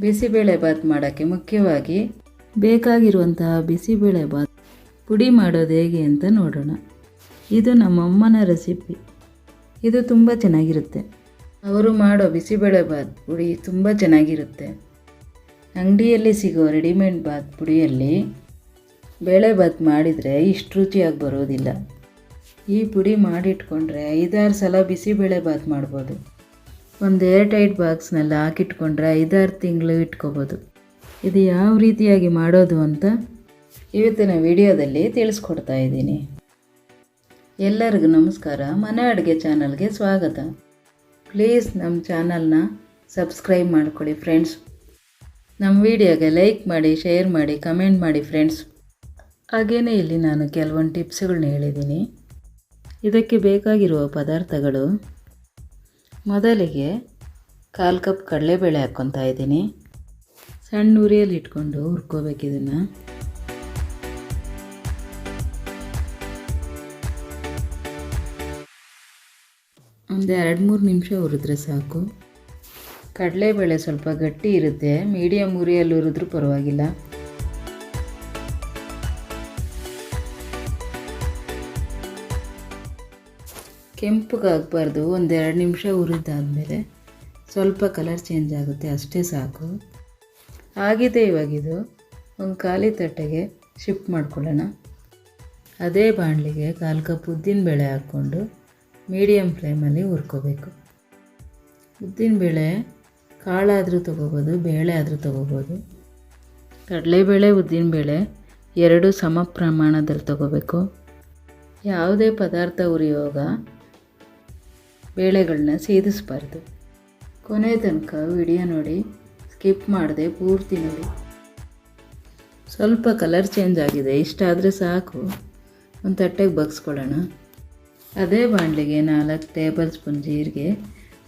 ಬಿಸಿಬೇಳೆ ಬಾತ್ ಮಾಡೋಕ್ಕೆ ಮುಖ್ಯವಾಗಿ ಬೇಕಾಗಿರುವಂತಹ ಬಿಸಿಬೇಳೆ ಬಾತ್ ಪುಡಿ ಮಾಡೋದು ಹೇಗೆ ಅಂತ ನೋಡೋಣ. ಇದು ನಮ್ಮಮ್ಮನ ರೆಸಿಪಿ. ಇದು ತುಂಬ ಚೆನ್ನಾಗಿರುತ್ತೆ. ಅವರು ಮಾಡೋ ಬಿಸಿಬೇಳೆ ಬಾತ್ ಪುಡಿ ತುಂಬ ಚೆನ್ನಾಗಿರುತ್ತೆ. ಅಂಗಡಿಯಲ್ಲಿ ಸಿಗೋ ರೆಡಿಮೇಡ್ ಬಾತ್ ಪುಡಿಯಲ್ಲಿ ಬೇಳೆ ಬಾತ್ ಮಾಡಿದರೆ ಇಷ್ಟು ರುಚಿಯಾಗಿ ಬರೋದಿಲ್ಲ. ಈ ಪುಡಿ ಮಾಡಿಟ್ಕೊಂಡ್ರೆ ಐದಾರು ಸಲ ಬಿಸಿಬೇಳೆ ಬಾತ್ ಮಾಡ್ಬೋದು. ಒಂದು ಏರ್ ಟೈಟ್ ಬಾಕ್ಸ್ನೆಲ್ಲ ಹಾಕಿಟ್ಕೊಂಡ್ರೆ ಐದಾರು ತಿಂಗಳು ಇಟ್ಕೋಬೋದು. ಇದು ಯಾವ ರೀತಿಯಾಗಿ ಮಾಡೋದು ಅಂತ ಇವತ್ತಿನ ವಿಡಿಯೋದಲ್ಲಿ ತಿಳಿಸ್ಕೊಡ್ತಾ ಇದ್ದೀನಿ. ಎಲ್ಲರಿಗೂ ನಮಸ್ಕಾರ. ಮನೆ ಅಡುಗೆ ಚಾನಲ್ಗೆ ಸ್ವಾಗತ. ಪ್ಲೀಸ್ ನಮ್ಮ ಚಾನಲ್ನ ಸಬ್ಸ್ಕ್ರೈಬ್ ಮಾಡ್ಕೊಳ್ಳಿ ಫ್ರೆಂಡ್ಸ್. ನಮ್ಮ ವಿಡಿಯೋಗೆ ಲೈಕ್ ಮಾಡಿ, ಶೇರ್ ಮಾಡಿ, ಕಮೆಂಟ್ ಮಾಡಿ ಫ್ರೆಂಡ್ಸ್. ಹಾಗೆಯೇ ಇಲ್ಲಿ ನಾನು ಕೆಲವೊಂದು ಟಿಪ್ಸ್ಗಳನ್ನ ಹೇಳಿದ್ದೀನಿ. ಇದಕ್ಕೆ ಬೇಕಾಗಿರುವ ಪದಾರ್ಥಗಳು ಮೊದಲಿಗೆ ಕಾಲು ಕಪ್ ಕಡಲೆಬೇಳೆ ಹಾಕ್ಕೊತಾ ಇದ್ದೀನಿ. ಸಣ್ಣ ಉರಿಯಲ್ಲಿ ಇಟ್ಕೊಂಡು ಹುರ್ಕೋಬೇಕು ಇದನ್ನು. ಒಂದು ಎರಡು ಮೂರು ನಿಮಿಷ ಹುರಿದ್ರೆ ಸಾಕು. ಕಡಲೆಬೇಳೆ ಸ್ವಲ್ಪ ಗಟ್ಟಿ ಇರುತ್ತೆ. ಮೀಡಿಯಮ್ ಉರಿಯಲ್ಲಿ ಹುರಿದ್ರೂ ಪರವಾಗಿಲ್ಲ. ಕೆಂಪಗಾಗಬಾರ್ದು ಒಂದೆರಡು ನಿಮಿಷ ಹುರಿದಾದಮೇಲೆ ಸ್ವಲ್ಪ ಕಲರ್ ಚೇಂಜ್ ಆಗುತ್ತೆ, ಅಷ್ಟೇ ಸಾಕು. ಆಗಿದೆ ಇವಾಗಿದು ಒಂದು ಖಾಲಿ ತಟ್ಟೆಗೆ ಶಿಫ್ಟ್ ಮಾಡ್ಕೊಳ್ಳೋಣ. ಅದೇ ಬಾಣಲಿಗೆ ಕಾಲು ಕಪ್ ಉದ್ದಿನಬೇಳೆ ಹಾಕ್ಕೊಂಡು ಮೀಡಿಯಮ್ ಫ್ಲೇಮಲ್ಲಿ ಹುರ್ಕೋಬೇಕು. ಉದ್ದಿನಬೇಳೆ ಕಾಳಾದರೂ ತೊಗೋಬೋದು, ಬೇಳೆ ಆದರೂ ತೊಗೋಬೋದು. ಕಡಲೆಬೇಳೆ ಉದ್ದಿನಬೇಳೆ ಎರಡು ಸಮ ಪ್ರಮಾಣದಲ್ಲಿ ತೊಗೋಬೇಕು. ಯಾವುದೇ ಪದಾರ್ಥ ಉರಿಯುವಾಗ ಬೇಳೆಗಳನ್ನ ಸೇದಿಸಬಾರ್ದು. ಕೊನೆ ತನಕ ವಿಡಿಯೋ ನೋಡಿ, ಸ್ಕಿಪ್ ಮಾಡಿದೆ ಪೂರ್ತಿ ನೋಡಿ. ಸ್ವಲ್ಪ ಕಲರ್ ಚೇಂಜ್ ಆಗಿದೆ ಇಷ್ಟಾದರೆ ಸಾಕು. ಒಂದು ತಟ್ಟೆಗೆ ಬಗ್ಸ್ಕೊಳ್ಳೋಣ. ಅದೇ ಬಾಣಲಿಗೆ ನಾಲ್ಕು ಟೇಬಲ್ ಸ್ಪೂನ್ ಜೀರಿಗೆ,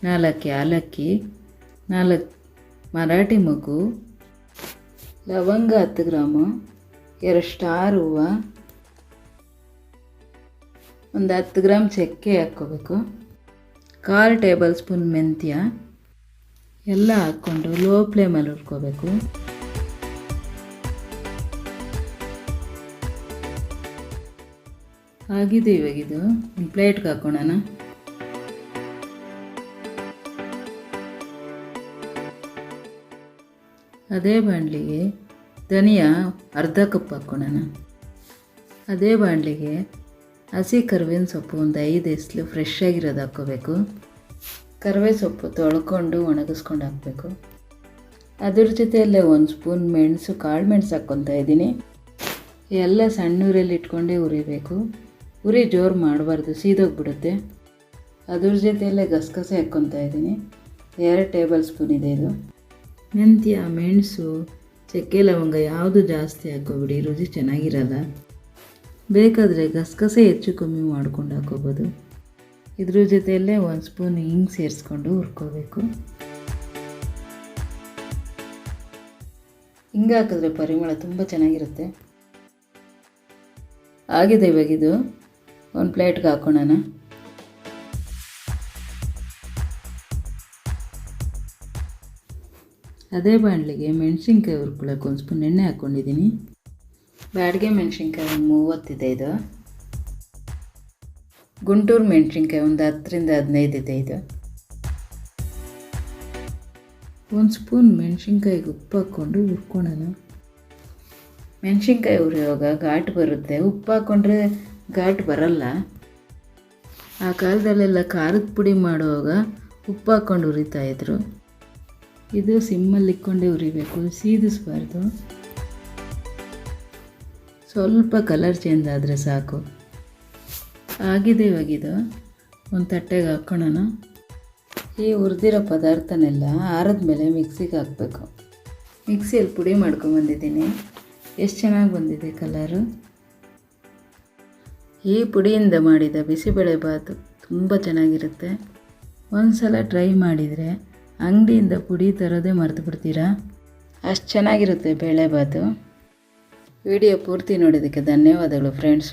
ನಾಲ್ಕು ಯಾಲಕ್ಕಿ ನಾಲ್ಕು ಮರಾಠಿ ಮಗು, ಲವಂಗ ಹತ್ತು ಗ್ರಾಮು ಎರಡು ಸ್ಟಾರ್ ಹೂವು, ಒಂದು ಹತ್ತು ಗ್ರಾಮ್ ಚಕ್ಕೆ ಹಾಕ್ಕೋಬೇಕು. ಕಾಲು ಟೇಬಲ್ ಸ್ಪೂನ್ ಮೆಂತ್ಯ ಎಲ್ಲ ಹಾಕ್ಕೊಂಡು ಲೋ ಫ್ಲೇಮಲ್ಲಿ ಹುರ್ಕೋಬೇಕು. ಆಗಿದೆ ಇವಾಗಿದು ಒಂದು ಪ್ಲೇಟ್ಗೆ ಹಾಕ್ಕೊಳ್ಳೋಣ ಅದೇ ಬಾಣಲಿಗೆ ಧನಿಯಾ ಅರ್ಧ ಕಪ್ ಹಾಕ್ಕೊಳ್ಳೋಣ ಅದೇ ಬಾಣಲಿಗೆ ಹಸಿ ಕರಿಬೇವಿನ ಸೊಪ್ಪು ಒಂದು ಐದು ಎಸ್ಲು ಫ್ರೆಶ್ ಆಗಿರೋದು ಹಾಕ್ಕೋಬೇಕು. ಕರಿವೆ ಸೊಪ್ಪು ತೊಳ್ಕೊಂಡು ಒಣಗಿಸ್ಕೊಂಡು ಹಾಕಬೇಕು. ಅದ್ರ ಜೊತೆಯಲ್ಲೇ ಒಂದು ಸ್ಪೂನ್ ಮೆಣಸು, ಕಾಳು ಮೆಣಸು ಹಾಕ್ಕೊತಾ ಇದ್ದೀನಿ. ಎಲ್ಲ ಸಣ್ಣ ಉರಿಯಲ್ಲಿ ಇಟ್ಕೊಂಡೇ ಉರಿಬೇಕು ಉರಿ ಜೋರು ಮಾಡಬಾರ್ದು, ಸೀದೋಗ್ಬಿಡುತ್ತೆ. ಅದ್ರ ಜೊತೆಯಲ್ಲೇ ಗಸಗಸೆ ಹಾಕ್ಕೊತಾ ಇದ್ದೀನಿ. ಎರಡು ಟೇಬಲ್ ಸ್ಪೂನ್ ಇದೆ ಇದು. ಮೆಂತ್ಯ ಮೆಣಸು, ಚಕ್ಕೆ ಲವಂಗ ಯಾವುದು ಜಾಸ್ತಿ ಹಾಕೋಬಿಡಿ ರುಚಿ ಚೆನ್ನಾಗಿರಲ್ಲ. ಬೇಕಾದರೆ ಗಸಗಸೆ ಹೆಚ್ಚು ಕಮ್ಮಿ ಮಾಡ್ಕೊಂಡು ಹಾಕೋಬೋದು. ಇದ್ರ ಜೊತೆಯಲ್ಲೇ ಒಂದು ಸ್ಪೂನ್ ಹಿಂಗ್ ಸೇರಿಸ್ಕೊಂಡು ಹುರ್ಕೋಬೇಕು. ಹಿಂಗೆ ಹಾಕಿದ್ರೆ ಪರಿಮಳ ತುಂಬ ಚೆನ್ನಾಗಿರುತ್ತೆ. ಆಗಿದೆ ಇವಾಗಿದು ಒಂದು ಪ್ಲೇಟ್ಗೆ ಹಾಕೋಣ ಅದೇ ಬಾಣಲಿಗೆ ಮೆಣಸಿನ್ಕಾಯಿ ಹುರ್ಕೊಳಕ್ಕೆ ಒಂದು ಸ್ಪೂನ್ ಎಣ್ಣೆ ಹಾಕ್ಕೊಂಡಿದ್ದೀನಿ ಬ್ಯಾಡಿಗೆ ಮೆಣಸಿನ್ಕಾಯಿ ಒಂದು ಮೂವತ್ತಿದೆ ಇದು. ಗುಂಟೂರು ಮೆಣಸಿನ್ಕಾಯಿ ಒಂದು ಹತ್ತರಿಂದ ಹದಿನೈದು ಇದೆ ಇದು. ಒಂದು ಸ್ಪೂನ್ ಮೆಣಸಿನ್ಕಾಯಿಗೆ ಉಪ್ಪು ಹಾಕ್ಕೊಂಡು ಹುರ್ಕೊಳ್ಳೋಣ. ಮೆಣಸಿನ್ಕಾಯಿ ಹುರಿಯುವಾಗ ಘಾಟ್ ಬರುತ್ತೆ. ಉಪ್ಪು ಹಾಕ್ಕೊಂಡ್ರೆ ಘಾಟ್ ಬರಲ್ಲ. ಆ ಕಾಲದಲ್ಲೆಲ್ಲ ಖಾರದ ಪುಡಿ ಮಾಡುವಾಗ ಉಪ್ಪು ಹಾಕ್ಕೊಂಡು ಹುರಿತಾಯಿದ್ರು ಇದು ಸಿಮ್ಮಲ್ಲಿ ಇಕ್ಕೊಂಡೇ ಉರಿಬೇಕು ಸೀದಿಸ್ಬಾರ್ದು. ಸ್ವಲ್ಪ ಕಲರ್ ಚೇಂಜ್ ಆದರೆ ಸಾಕು. ಆಗಿದೆ ಇವಾಗಿದು ಒಂದು ತಟ್ಟೆಗೆ ಹಾಕ್ಕೊಳ್ಳೋಣ ಈ ಹುರಿದಿರೋ ಪದಾರ್ಥನೆಲ್ಲ ಆರದ ಮೇಲೆ ಮಿಕ್ಸಿಗೆ ಹಾಕಬೇಕು. ಮಿಕ್ಸಿಯಲ್ಲಿ ಪುಡಿ ಮಾಡ್ಕೊಂಬಂದಿದ್ದೀನಿ ಎಷ್ಟು ಚೆನ್ನಾಗಿ ಬಂದಿದೆ ಕಲರು ಈ ಪುಡಿಯಿಂದ ಮಾಡಿದ ಬಿಸಿಬೇಳೆ ಬಾತು ತುಂಬ ಚೆನ್ನಾಗಿರುತ್ತೆ. ಒಂದು ಸಲ ಟ್ರೈ ಮಾಡಿದರೆ ಅಂಗಡಿಯಿಂದ ಪುಡಿ ತರೋದೇ ಮರೆತು ಬಿಡ್ತೀರಾ ಅಷ್ಟು ಚೆನ್ನಾಗಿರುತ್ತೆ ಬೇಳೆಬಾತು ವಿಡಿಯೋ ಪೂರ್ತಿ ನೋಡಿದ್ದಕ್ಕೆ ಧನ್ಯವಾದಗಳು ಫ್ರೆಂಡ್ಸ್